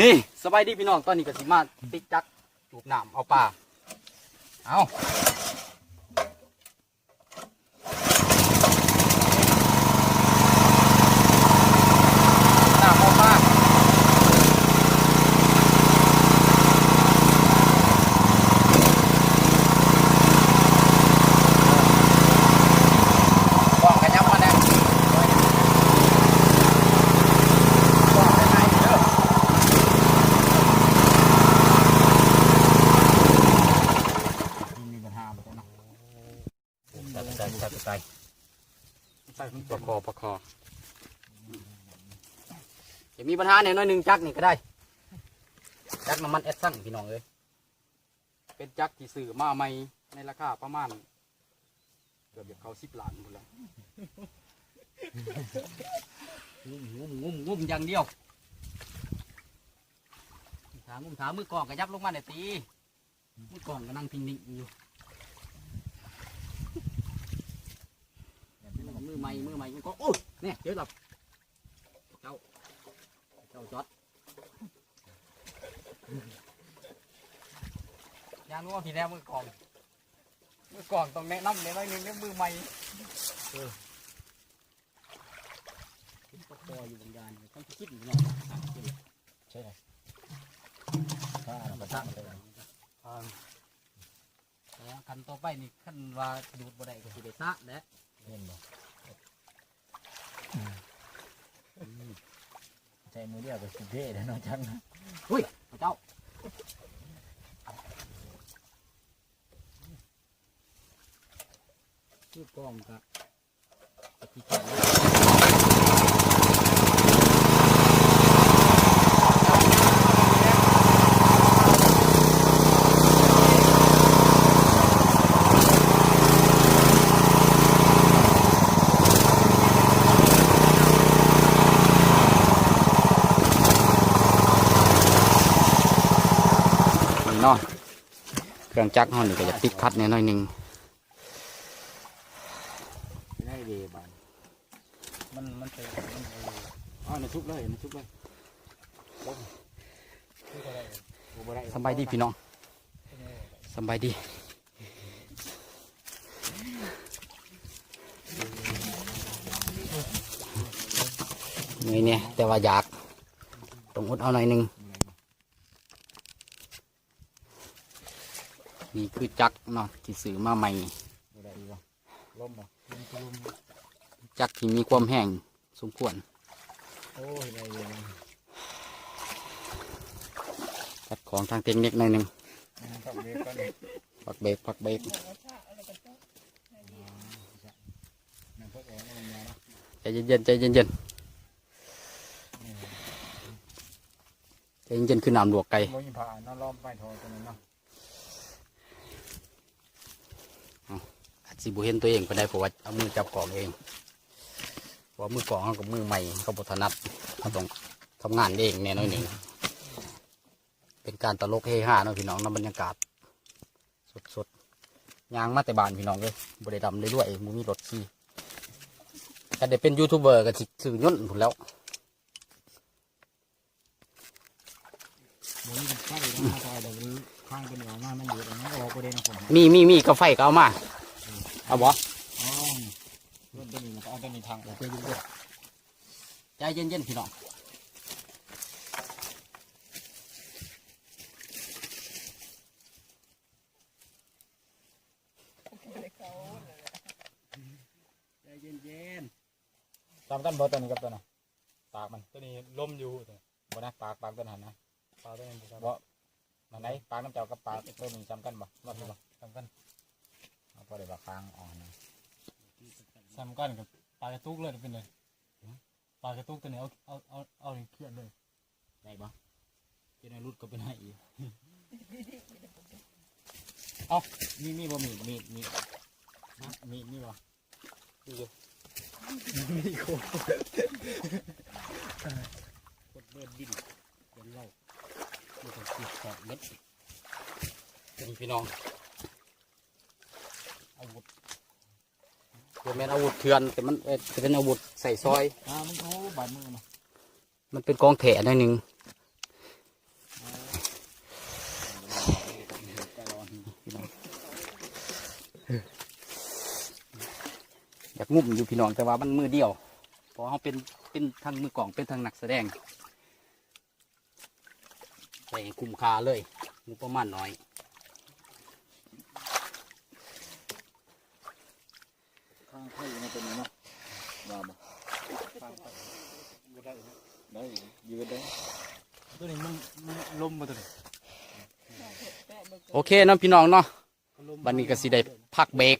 นี่สบายดีพี่น้องตอนนี้ก็สิมาติดจักจูบน้ำเอาปลาเอาน้ำเอาปลาบอกกันยับมาแน่บอกได้ไหมเด้อ มีปัญหาบ่เนาะ ใส่ใส่ใส่ใส่ ใส่ประคอประคอจะมีปัญหาเนี่ยน้อยหนึ่งจักนี่ก็ได้ จักน้ำมันแอดซังพี่น้องเลยเป็นจักที่ซื้อมาใหม่ในราคาประมาณเกือบเขาสิบล้านหมดแล้วงุ้มงุ้มงุ้มงุ้มอย่างเดียวถามงุ้มถามมือกองกระยับลงมาหน่อยตีมือกองก็นั่งพิงนิ่งอยู่ มื อใหม่มือใหม่มันก็โอ้ยเนี่ยเดี๋ยวหลับเจ้าเจ้าจอดยางนู้นพี่แน่มือกองมือกองต้องแนะนำเลยหน่อยหนึงเนี่ยมือใหม่เออคิดปคออยู่บนยานต้องคิดอยู่เนาะใช่ไหมถ้าเราตั้งไปแล้วอ่าแล้วคันต่อไปนี่คันว่าดูดบ่ได้ก็สิได้ซะแหละ เห็นบ่ใช้มือเดียวก็สุดเท่แล้วเนาะจังนะอุ้ยเจ้าคือกองกับที่แขน เครื่องจักรเฮานี่ก็จะติดขัดแหน่หน่อยหนึงได้ดีบ้านมันมันเป็นมันเอออ๋อในทุกเลยในทุกเลยคืออะไรกูบ่ได้สบายดีพี่น้องสบายดีนี่เนี่ยแต่ว่าอยากต้องอดเอาหน่อยหนึง นี่คือจักเนาะที่ซื้อมาใหม่จักที่มีความแห้งสมควรจัดของทางเทคนิคหน่อยหนึงต้องเบรกก่อนเลยพักเบรกพักเบรกนั่นพวกเอาเอามาเนาะใจเย็นๆใจเย็นๆใจเย็นๆคือน้ำลวกไก่ บ่มีผ่าเนาะล้อมไปทอตัวนี้เนาะ อาจ สิบุเห็นตัวเองไปได้เพราะว่าเอามือจับกล่องเองเพราะว่ามือกล่องเขากับมือใหม่เขาบถนัดเขาต้องทำงานเองแน่น้อยหนึ่งเป็นการตลกเฮฮาเนาะพี่น้องนำบรรยากาศสดๆยางมาแต่บ้านพี่น้องเลยบริดำเลยด้วยๆมูมีรถขี่ก็ได้เป็นยูทูบเบอร์ก็สิสื่อย่นผุนแล้วบ่มีไฟนะถ้าเดี๋ยวมันข้างเป็นออกมามันอยู่ตรงนั้นก็ออกบ่ได้นะผมมีมีมีกาไฟก็เอามา เอาบ่อ๋อรถตัวนี้มันก็เอาตัวนี้ทางออกไปอยู่ด้วยใจเย็นๆพี่น้องใจเย็นตามกันบ่ตัวนี้กับตัวน่ะปากมันตัวนี้ล้มอยู่ตัวบ่นะปากปากตัวนั้นนะปากตัวนี้บ่นั่นไหนปากน้ำเจ้ากับปากตัวนี้จำกันบ่บ่คือบ่จำกันเอา พอได้บ่ค้างอ่อนนะจำกันกับปลากระตุกเลยเป็นเลยปลากระตุกตัวนี้เอาเอาเอาเอาเครียดเลยๆได้บ่เจะได้รุดก็เป็นให้อีกมีมีบ่มีมีมีมีมีบ่มีอยู่มีโคกดเบิดดินเดี๋ยวเราไม่ต้องเสียบแตกเม็ดเป็นพี่น้อง มันเป็นอาวุธเถื่อนแต่มันเอ่เป็นอาวุธใส่ซอย อ่มันโบมือมามันเป็นกองแผ่หนหนึ่งอยากงุ่มอยู่พี่น้องแต่ว่ามันมือเดียวเพราะเขาเป็นเป็นทางมือกล่องเป็นทางหนักแสดงใส่คุ้มคาเลยงบประมาณน้อย มาตโอเคเนาะพี่น้องเนาะวันนี้ก็สิได้พักเบรก